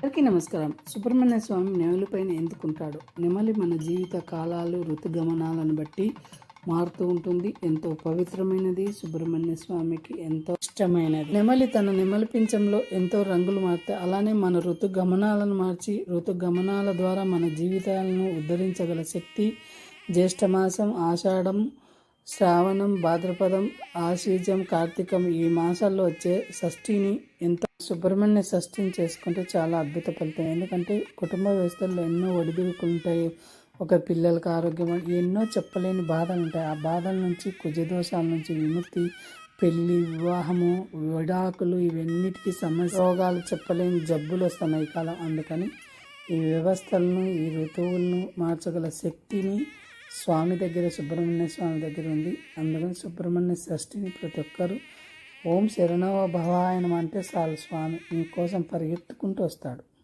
అందరికీ నమస్కారం. సుబ్రహ్మణ్య స్వామి నెమలిపైన ఎందుకుంటాడు నెమలి మన జీవిత కాలాలు ఋతుగమనాలను బట్టి మారుతూ ఉంటుంది. ఎంతో పవిత్రమైనది సుబ్రహ్మణ్య స్వామికి ఎంతో ఇష్టమైనది. నెమలి తన నెమలి పింఛంలో ఎంతో రంగులు మారుతాయి అలానే మన ఋతుగమనాలను మార్చి ఋతుగమనాల ద్వారా మన జీవితాలను ఉద్ధరించగల శక్తి జ్యేష్ఠమాసం ఆషాఢం శ్రావణం భాద్రపదం ఆశ్వీజం కార్తీకం ఈ మాసాల్లో వచ్చే షష్ఠిని ఎంత సుబ్రహ్మణ్య షష్ఠిని చేసుకుంటే చాలా అద్భుత ఫలితం. ఎందుకంటే కుటుంబ వ్యవస్థల్లో ఎన్నో ఒడిదుడుకులు ఉంటాయి. ఒక పిల్లలకు ఆరోగ్యం ఎన్నో చెప్పలేని బాధలు ఉంటాయి. ఆ బాధల నుంచి కుజదోషాల నుంచి విముక్తి పెళ్ళి వివాహము విడాకులు ఇవన్నిటికీ సమస్య. రోగాలు చెప్పలేని జబ్బులు వస్తున్నాయి కాలం. అందుకని ఈ వ్యవస్థలను ఈ ఋతువులను మార్చగల శక్తిని స్వామి దగ్గర సుబ్రహ్మణ్య స్వామి దగ్గర ఉంది. అందుకని సుబ్రహ్మణ్య షష్ఠిని ప్రతి ఒక్కరు ఓం శరణవ భవాయనం అంటే చాలు స్వామి మీకోసం పరిగెత్తుకుంటూ వస్తాడు.